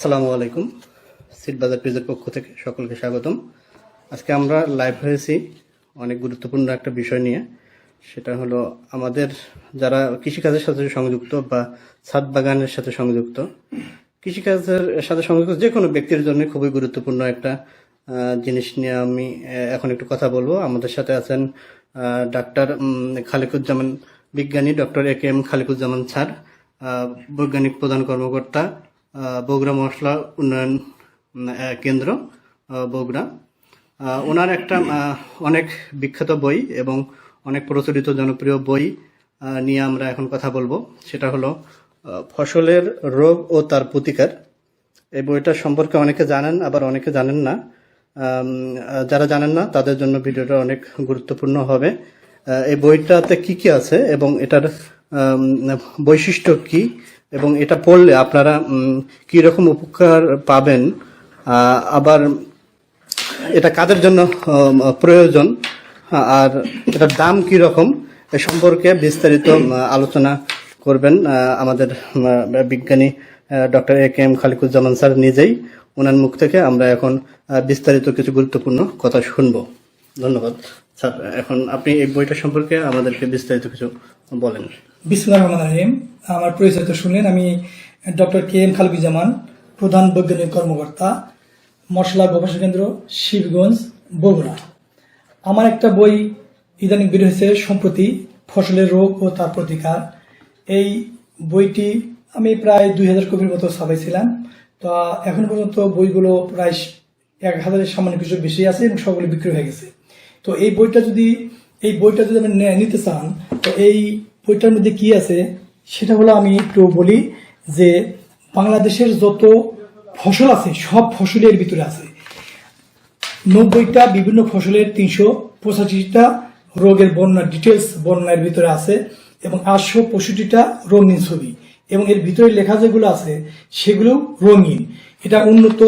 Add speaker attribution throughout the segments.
Speaker 1: আসসালামু আলাইকুম। সিট বাজার পেজের পক্ষ থেকে সকলকে স্বাগতম। আজকে আমরা লাইভ হয়েছি অনেক গুরুত্বপূর্ণ একটা বিষয় নিয়ে। সেটা হলো আমাদের যারা কৃষিকাজের সাথে সংযুক্ত বা ছাদ বাগানের সাথে সংযুক্ত, কৃষিকাজের সাথে সংযুক্ত যে কোনো ব্যক্তির জন্য খুবই গুরুত্বপূর্ণ একটা জিনিস নিয়ে আমি এখন একটু কথা বলব। আমাদের সাথে আছেন ডাক্তার খালেকুজ্জামান বিজ্ঞানী doctor A K M Khalequzzaman sir বৈজ্ঞানিক প্রধান কর্মকর্তা বগুড়া মশলা উন্নয়ন কেন্দ্র বগুড়া। ওনার একটা অনেক বিখ্যাত বই এবং অনেক প্রচলিত জনপ্রিয় বই নিয়ে আমরা এখন কথা বলব। সেটা হলো ফসলের রোগ ও তার প্রতিকার। এই বইটা সম্পর্কে অনেকে জানেন, আবার অনেকে জানেন না। যারা জানেন না, তাদের জন্য ভিডিওটা অনেক গুরুত্বপূর্ণ হবে। এই বইটাতে কি কি আছে এবং এটার বৈশিষ্ট্য কি? এবং এটা পড়লে আপনারা উম, কি রকম উপকার পাবেন আবার এটা কাদের জন্য প্রয়োজন আর এটার দাম কি রকম এ সম্পর্কে বিস্তারিত আলোচনা করবেন আমাদের বিজ্ঞানী doctor A K M Khaliquzzaman sir নিজেই ওনার মুখ থেকে আমরা এখন বিস্তারিত কিছু গুরুত্বপূর্ণ কথা শুনব। ধন্যবাদ। এখন আপনি এই বইটা সম্পর্কে আমাদেরকে বিস্তারিত কিছু বলেন।
Speaker 2: বিসমুল্লাহ রহমান রহিম, আমার পরিচয় তো শুনলেন, আমি ডক্টর কে এম খালবিজামান, প্রধান বৈজ্ঞানিক কর্মকর্তা, মশলা গবেষণা কেন্দ্র, শিবগঞ্জ, বগুড়া। আমার একটা বই ইদানিং বের হয়েছে সম্প্রতি, ফসলের রোগ ও তার প্রতিকার। এই বইটি আমি প্রায় দুই হাজার কপির মতো ছাপাইছিলাম। তো এখন পর্যন্ত বইগুলো প্রায় এক হাজারের সামান্য কিছু বেশি আছে এবং সবগুলো বিক্রি হয়ে গেছে। তো এই বইটা যদি, এই বইটা যদি আপনি নিতে চান, তো এই বইটার মধ্যে কি আছে? সেটা হলো আমি একটু বলি যে বাংলাদেশের যত ফসল আছে, সব ফসলের ভিতরে আছে। নব্বইটা বিভিন্ন ফসলের তিনশো পঁচাশিটা রোগের বর্ণনা ডিটেলস বর্ণনার ভিতরে আছে এবং আটশো পঁয়ষট্টিটা রঙিন ছবি। এবং এর ভিতরে লেখা যেগুলো আছে, সেগুলো রঙিন। এটা উন্নত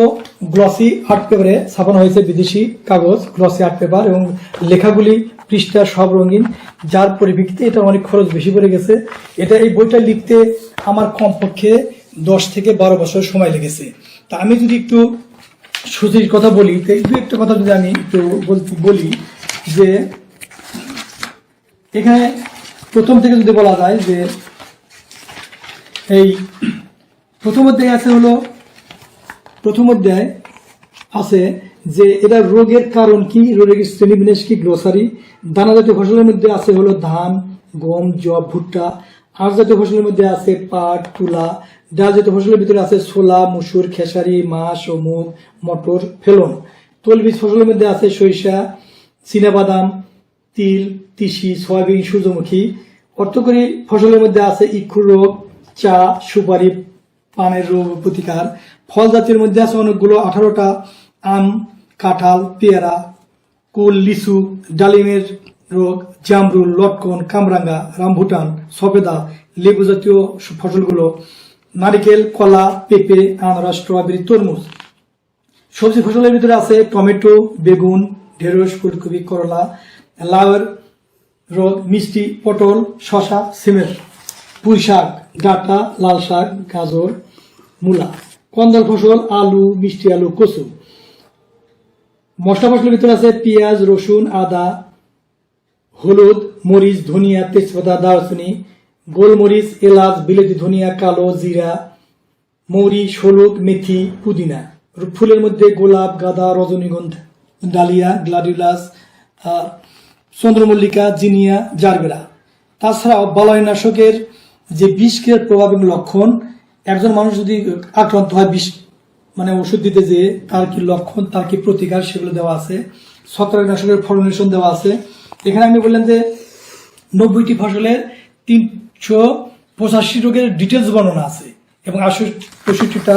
Speaker 2: গ্লসি আর্ট পেপারে ছাপানো হয়েছে বিদেশি কাগজ গ্লসি আর্ট পেপার এবং লেখাগুলি পৃষ্ঠা সব রঙিন। যার পরিপ্রেক্ষিতে এটা অনেক খরচ বেশি পড়ে গেছে। এটা এই বইটা লিখতে আমার কমপক্ষে দশ থেকে বারো বছর সময় লেগেছে। তা আমি যদি একটু সুজির কথা বলি, তো দু একটা কথা যদি আমি একটু বলতে বলি যে, এখানে প্রথম থেকে যদি বলা যায় যে, এই প্রথম অধ্যায় আছে হলো প্রথম অধ্যায় আছে যে এটা রোগের কারণ কি? রোগের শ্রেণীবিন্যাস কি? গ্লোসারি দানা জাতীয় ফসলের মধ্যে আছে হলো ধান, গম জব ভুট্টা। আঁশ জাতীয় ফসলের মধ্যে আছে পাট, তুলা। ডাল জাতীয় ফসলের ভিতরে আছে ছোলা, মুসুর, খেসারি, মাছ ও মুগ মটর, ফেলন। তৈলবীজ ফসলের মধ্যে আছে সরিষা, চীনাবাদাম, তিল, তিসি, সয়াবিন, সূর্যমুখী। অর্থকরী ফসলের মধ্যে আছে ইক্ষু রোগ, চা, সুপারি পানের রোগ প্রতিকার। ফল জাতীয় মধ্যে আছে অনেকগুলো, আঠারোটা, আম, কাঁঠাল, পেয়ারা, কুল, লিচু, ডালিমের রোগ, জামরুল, লটকন, কামরাঙ্গা, রামভুটান, সফেদা লেবু জাতীয় ফসলগুলো, নারিকেল, কলা, পেঁপে, আনারস, স্ট্রবেরি, তরমুজ। সবজি ফসলের ভিতরে আছে টমেটো, বেগুন, ঢেঁড়স, ফুলকপি, করলা লাউয়ের রোগ, মিষ্টি, পটল শশা সিমের। পুঁই শাক ডাঁটা লাল শাক গাজর মূলা কন্দল ফসল আলু মিষ্টি আলু কচু। মশলা ফসলের ভিতরে আছে পেঁয়াজ রসুন আদা হলুদ মরিচ ধনিয়া তেজপাতা দারচিনি গোলমরিচ এলাচ বিলেতি ধনিয়া কালো জিরা মৌরি শলুক মেথি পুদিনা। ফুলের মধ্যে গোলাপ গাঁদা রজনীগন্ধা ডালিয়া গ্লাডিউলাস আহ, চন্দ্রমল্লিকা জিনিয়া জারবেরা। তাছাড়াও বালয়নাশকের যে বিষ ক্রিয়ার প্রভাব এবং লক্ষণ, একজন মানুষ যদি আক্রান্ত হয় বিষ মানে ওষুধ দিতে যে তার কি লক্ষণ, তার কি প্রতিকার সেগুলো দেওয়া আছে? ছত্রাকনাশকের ফর্মুলেশন দেওয়া আছে। এখানে আমি বললাম যে নব্বইটি ফসলের তিনশো পঁচাশি রোগের ডিটেলস বর্ণনা আছে। এবং আশো পঁয়ষট্টিটা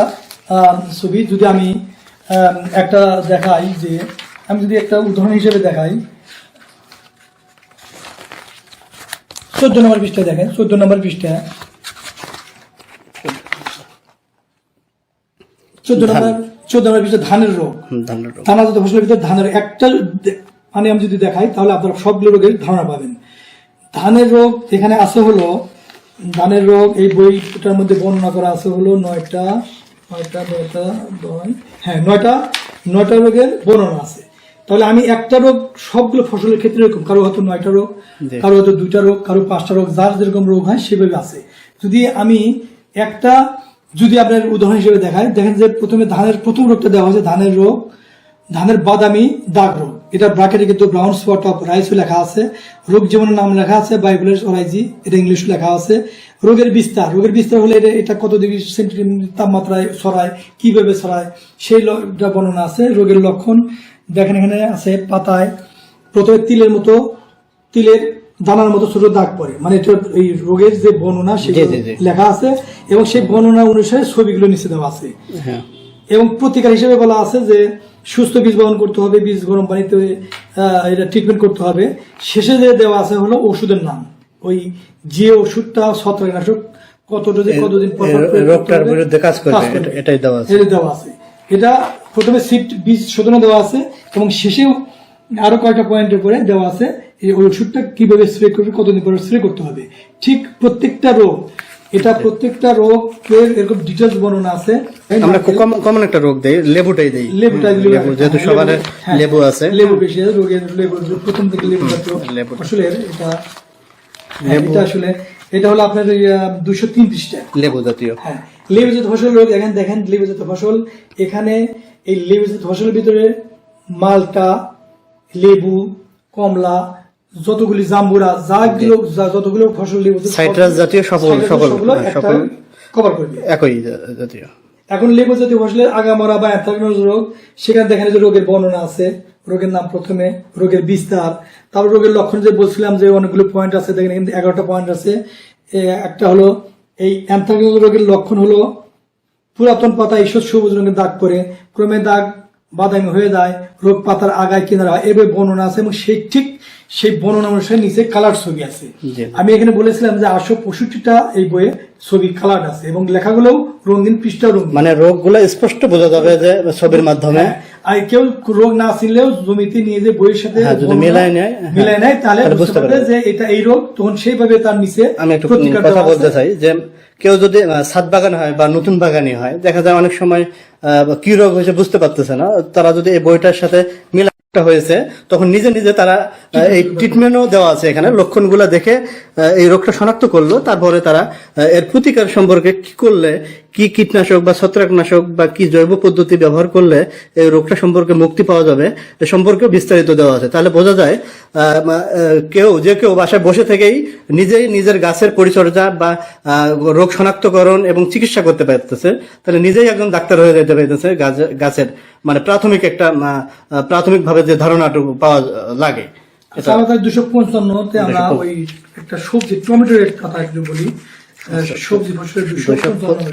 Speaker 2: ছবি। যদি আমি একটা দেখাই যে, আমি যদি একটা উদাহরণ হিসেবে দেখাই চোদ্দ নম্বর পৃষ্ঠা দেখেন চোদ্দ নম্বর পৃষ্ঠা। চোদ্দ নম্বর চোদ্দ নম্বর পৃষ্ঠা ধানের রোগ।
Speaker 1: ধানের রোগ।
Speaker 2: ফসলের ভিতরে ধানের একটা মানে আমি যদি দেখাই তাহলে আপনারা সবগুলো রোগের ধারণা পাবেন। ধানের রোগ এখানে আছে হলো ধানের রোগ এই বইটার মধ্যে বর্ণনা করা আছে হলো নয়টা নয়টা নয়টা নয় হ্যাঁ নয়টা নয়টা রোগের বর্ণনা আছে। তাহলে আমি একটা রোগ সবগুলো ফসলের ক্ষেত্রে এরকম কারও হয়তো নয়টা রোগ কারও হয়তো দুইটা রোগ কারও পাঁচটা রোগ যার যেরকম রোগ হয় সেভাবে আছে। যদি আমি একটা যদি আপনার উদাহরণ হিসেবে দেখাই দেখেন যে প্রথমে ধানের প্রথম রোগটা দেওয়া হয়েছে ধানের রোগ ধানের বাদামি দাগ রোগ। এটা ব্রাকেটে কিন্তু ব্রাউন স্পট অফ রাইস লেখা আছে। রোগ জীবনের নাম লেখা আছে বাইবেলের ওরাইজি এটা ইংলিশ লেখা আছে। রোগের বিস্তার রোগের বিস্তার হলে এটা- এটা কত ডিগ্রি সেন্টিগ্রেড তাপমাত্রায় ছড়ায় কীভাবে ছড়ায় সেই বর্ণনা আছে। রোগের লক্ষণ দেখেন এখানে আছে পাতায় প্রথমে তিলের মতো তিলের দানার মতো ছোট দাগ পড়ে। মানে এটা এই রোগের যে বর্ণনা
Speaker 1: জি।
Speaker 2: লেখা আছে এবং সেই বর্ণনা অনুসারে ছবিগুলো নিচে দেওয়া আছে।
Speaker 1: হ্যাঁ।
Speaker 2: এবং প্রতিকার হিসেবে বলা আছে যে সুস্থ বীজ বহন করতে হবে বীজ গরম পানিতে এটা ট্রিটমেন্ট করতে হবে। শেষে যে দেওয়া আছে হলো ওষুধের নাম। ওই যে ওষুধটা ছত্রাকনাশক কত ডোজে কতদিন পর পর
Speaker 1: রোগটার বিরুদ্ধে কাজ করবে, এটাই দেওয়া আছে।
Speaker 2: এটা দেওয়া আছে। এটা প্রথমে সিট বীজ শোধনে দেওয়া আছে এবং শেষেও আরও কয়েকটা পয়েন্টের পরে দেওয়া আছে এই ওষুধটা কীভাবে স্প্রে করবে কতদিন পরে স্প্রে করতে হবে। ঠিক প্রত্যেকটা রোগ এটা প্রত্যেকটা রোগের এরকম ডিটেলস বর্ণনা আছে।
Speaker 1: আমরা কমন কমন একটা রোগ দেই লেবুটাই দেই।
Speaker 2: লেবুটা দিলে-
Speaker 1: লেবু যেহেতু
Speaker 2: হ্যাঁ,
Speaker 1: সবার
Speaker 2: হ্যাঁ,
Speaker 1: লেবু আছে।
Speaker 2: লেবু বেশি আছে, রোগের লেবু প্রথম থেকে লেবু
Speaker 1: লেবু।
Speaker 2: ফসলের এটা হ্যাঁ,
Speaker 1: লেবু।
Speaker 2: এটা আসলে এটা হলো আপনার দুশো তিন পৃষ্ঠা
Speaker 1: লেবু জাতীয়।
Speaker 2: হ্যাঁ লেবু জাতীয় ফসল রোগ এখানে দেখেন লেবু জাতীয় ফসল এখানে এই লেবু জাতীয় ফসলের ভিতরে মালটা লেবু কমলা যতগুলি জাম্বুরা যাগুলো যা- যতগুলো ফসল লেবু
Speaker 1: সাইট্রাস জাতীয় সকল- সকল- হ্যাঁ,
Speaker 2: একটা
Speaker 1: সকল-
Speaker 2: কভার করবে
Speaker 1: একই জাতীয়।
Speaker 2: এখন লেবু জাতীয় ফসলের আগামরা বা অ্যান্থ্রাকনোজ রোগ সেখানে দেখেন যে রোগের বর্ণনা আছে। রোগের নাম প্রথমে রোগের বিস্তার তারপর রোগের লক্ষণ যে বলছিলাম যে অনেকগুলো পয়েন্ট আছে দেখেন কিন্তু এগারোটা পয়েন্ট আছে। একটা হলো এই অ্যান্থ্রাকনোজ রোগের লক্ষণ হলো পুরাতন পাতা ঈশ্বর সবুজ রঙের দাগ পরে ক্রমে দাগ বাদামি হয়ে যায় রোগ পাতার আগায় কিনারা হয় এভাবে বর্ণনা আছে এবং সেই ঠিক সেই বর্ণনা অনুসারে নিচে কালার ছবি আছে আমি এখানে বলেছিলাম যে আটশো পঁয়ষট্টিটা এই বইয়ে ছবি কালার আছে এবং লেখাগুলোও রঙিন পৃষ্ঠা রঙিন
Speaker 1: মানে রোগগুলো স্পষ্ট বোঝা যাবে যে ছবির মাধ্যমে
Speaker 2: হ্যাঁ, আর কেউ রোগ না চিনলেও জমিতে নিয়ে যে বইয়ের সাথে
Speaker 1: হ্যাঁ, মিলায় নেয়, হ্যাঁ।
Speaker 2: মিলায় নেয় তাহলে বুঝতে পারবে। যে এটা এই রোগ তখন সেইভাবে তার নিচে
Speaker 1: আমি একটু কথা বলতে চাই যে কেউ যদি ছাদ বাগান হয় বা নতুন বাগানে হয়, দেখা যায় অনেক সময় কি রোগ হয়েছে বুঝতে পারতেছে না। তারা যদি এই বইটার সাথে মিলা হয়েছে, তখন নিজে নিজে তারা এই ট্রিটমেন্টও দেওয়া আছে এখানে। লক্ষণগুলো দেখে এই রোগটা শনাক্ত করল, তারপরে তারা এর প্রতিকার সম্পর্কে কি করলে, কি কীটনাশক বা ছত্রাকনাশক বা কি জৈব পদ্ধতি ব্যবহার করলে এই রোগটা সম্পর্কে মুক্তি পাওয়া যাবে, এ সম্পর্কে বিস্তারিত দেওয়া আছে। তাহলে বোঝা যায় কেউ, যে কেউ বাসায় বসে থেকেই নিজেই নিজের গাছের পরিচর্যা বা রোগ শনাক্তকরণ এবং চিকিৎসা করতে পারতেছে। তাহলে নিজেই একজন ডাক্তার হয়ে যেতে পারতেছে গাছ- গাছের মানে প্রাথমিক একটা প্রাথমিকভাবে যে ধারণাটুকু পাওয়া, লাগে।
Speaker 2: আচ্ছা দুশো পঞ্চান্নতে আমরা ওই একটা সবজি টমেটোর কথা একটু বলি। সবজি ফসলের দুশো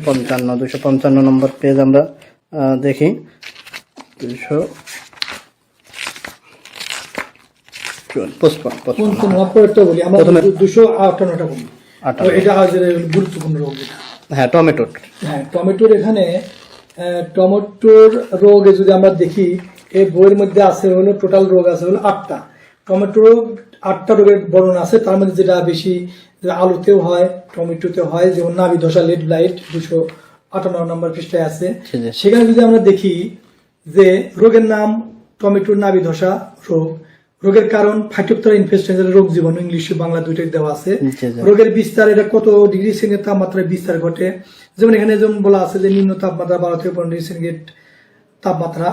Speaker 2: পঞ্চান্ন
Speaker 1: দুশো পঞ্চান্ন নম্বর পেজ আমরা দেখি। দুশো হ্যাঁ টমেটো
Speaker 2: হ্যাঁ টমেটোর এখানে টমেটোর রোগে যদি আমরা দেখি এই বইয়ের মধ্যে আছে হলো টোটাল রোগ আছে হলো আটটা। টমেটো রোগ আটটা রোগের বর্ণনা আছে। তার মধ্যে যেটা বেশি আলুতেও হয় টমেটোতে হয় যেমন নাভি ধসা লেড ব্লাইট দুশো আটান্ন নম্বর পৃষ্ঠায় আছে। সেখানে যদি আমরা দেখি যে রোগের নাম টমেটোর নাভি ধসা রোগ। রোগের কারণ ফাইটোপথরা ইনফেকশন রোগ জীবাণু ইংলিশ বাংলা দুইটাই দেওয়া আছে।
Speaker 1: জি, জি।
Speaker 2: রোগের বিস্তার এটা কত ডিগ্রি সেন্টিগ্রেড তাপমাত্রায় বিস্তার ঘটে? যেমন এখানে যেমন বলা আছে যে নিম্ন তাপমাত্রা বারো থেকে পনেরো ডিগ্রি সেন্টিগ্রেড তাপমাত্রা।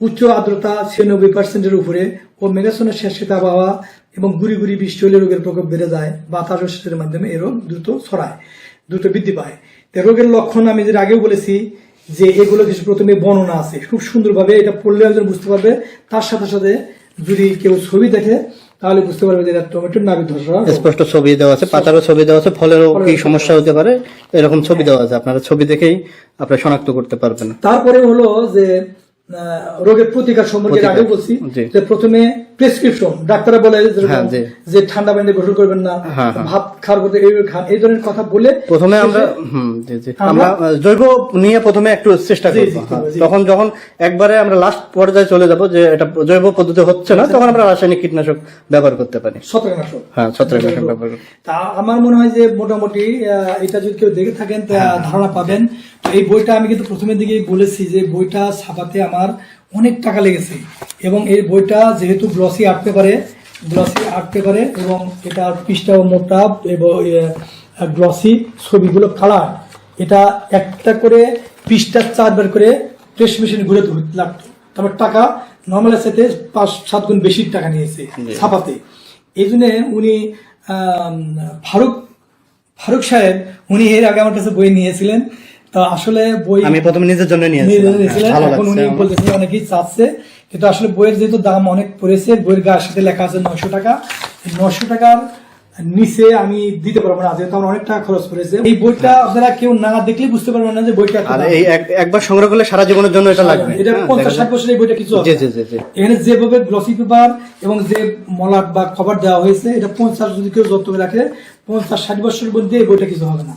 Speaker 2: উচ্চ আর্দ্রতা ছিয়ানব্বই পার্সেন্টের উপরে ও মেঘাচ্ছন্ন স্যাঁতস্যাঁতে আবহাওয়া এবং গুড়ি গুড়ি বৃষ্টি হলে রোগের প্রকোপ বেড়ে যায় বাতাস শীতের মাধ্যমে এই রোগ দ্রুত ছড়ায় দ্রুত বৃদ্ধি পায়। তো রোগের লক্ষণ আমি যেটা আগেও বলেছি যে এগুলো কিছু প্রথমে বর্ণনা আছে। খুব সুন্দরভাবে এটা পড়লে একজন বুঝতে পারবে। তার সাথে সাথে যদি কেউ ছবি দেখে তাহলে বুঝতে পারবে যে টমেটোর নাভি ধসা
Speaker 1: স্পষ্ট ছবি দেওয়া আছে পাতারও ছবি দেওয়া আছে ফলেরও কি সমস্যা হতে পারে এরকম ছবি দেওয়া আছে। আপনারা ছবি দেখেই আপনারা শনাক্ত করতে পারবেন।
Speaker 2: তারপরে হলো যে রোগের প্রতিকার সম্পর্কে আগে বলছি যে প্রথমে প্রেসক্রিপশন ডাক্তাররা বলে
Speaker 1: হ্যাঁ।
Speaker 2: যে ঠান্ডা পানিতে গোসল করবেন না
Speaker 1: হ্যাঁ, হ্যাঁ।
Speaker 2: ভাত খাওয়ার করতে এই খান এই ধরনের কথা বলে
Speaker 1: প্রথমে আমরা
Speaker 2: আমরা-
Speaker 1: জৈব নিয়ে প্রথমে একটু চেষ্টা করব। তখন যখন একবারে আমরা লাস্ট পর্যায়ে চলে যাব যে এটা জৈব পদ্ধতি হচ্ছে না তখন আমরা রাসায়নিক কীটনাশক ব্যবহার করতে পারি।
Speaker 2: ছত্রাকনাশক।
Speaker 1: হ্যাঁ ছত্রাকনাশক ব্যবহার
Speaker 2: তা আমার মনে হয় যে মোটামুটি এটা যদি কেউ দেখে থাকেন ধারণা পাবেন। এই বইটা আমি কিন্তু প্রথমের দিকে বলেছি যে বইটা ছাপাতে আমার অনেক টাকা লেগেছে। এবং এই বইটা যেহেতু গ্লসি আর্ট পেপারে গ্লসি আর্ট পেপারে এবং এটা পৃষ্ঠা মোটা এবং গ্লসি ছবিগুলো কালার এটা একটা করে পৃষ্ঠা চারবার করে প্রেস মেশিনে ঘুরে তুলতে লাগতো। তারপর টাকা নর্মালের সাথে পাঁচ সাত গুণ বেশি টাকা নিয়েছে ছাপাতে। এই জন্য উনি ফারুক ফারুক সাহেব উনি এর আগে আমার কাছে বই নিয়েছিলেন। তা আসলে বই
Speaker 1: আমি প্রথমে নিজের জন্য নিয়েছিলাম। হ্যাঁ,
Speaker 2: এখন উনি অনেকেই চাচ্ছে কিন্তু আসলে বইয়ের যেহেতু দাম অনেক পড়েছে বইয়ের গায়ের সাথে লেখা আছে টাকা। টাকার নিচে আমি দিতে পারব না যেহেতু আমার অনেক টাকা খরচ করেছে এই বইটা আপনারা কেউ না দেখলে বুঝতে পারবেন না যে বইটা।
Speaker 1: এই একবার সংগ্রহ করলে সারা জীবনের জন্য এটা লাগবে।
Speaker 2: এটা
Speaker 1: হ্যাঁ,
Speaker 2: পঞ্চাশ ষাট
Speaker 1: যায়।
Speaker 2: বছর এই বইটা কিছু হবে
Speaker 1: জি জি জি জি।
Speaker 2: এখানে যেভাবে গ্লসি পেপার এবং যে মলাট বা কভার দেওয়া হয়েছে এটা পঞ্চাশ যদি কেউ যত্ন রাখে পঞ্চাশ ষাট বছরের মধ্যে এই বইটা কিছু হবে না।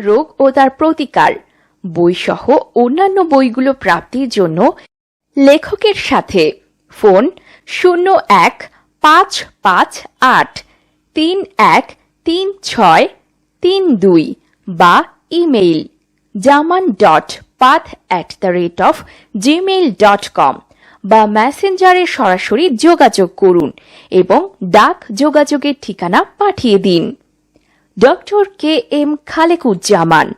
Speaker 3: রোগ ও তার প্রতিকার। বইসহ অন্যান্য বইগুলো প্রাপ্তির জন্য লেখকের সাথে ফোন শূন্য এক পাঁচ পাঁচ আট তিন এক তিন ছয় তিন দুই বা email Zaman dot path at the rate of gmail dot com বা মেসেঞ্জারে সরাসরি যোগাযোগ করুন এবং ডাক যোগাযোগের ঠিকানা পাঠিয়ে দিন। ডক্টর কে এম খালেকুজ্জামান,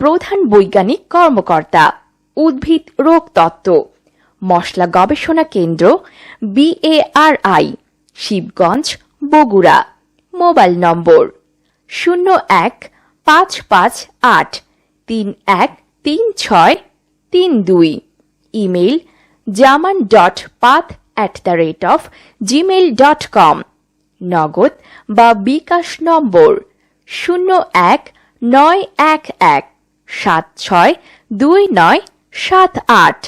Speaker 3: প্রধান বৈজ্ঞানিক কর্মকর্তা, উদ্ভিদ রোগ তত্ত্ব, মশলা গবেষণা কেন্দ্র BARI Shibganj, Bogura, mobile number শূন্য এক পাঁচ পাঁচ আট তিন এক তিন ছয় তিন দুই, email Zaman dot path at the rate of gmail dot com, Nagad বা বিকাশ নম্বর শূন্য এক নয় এক এক সাত ছয় দুই নয় সাত আট।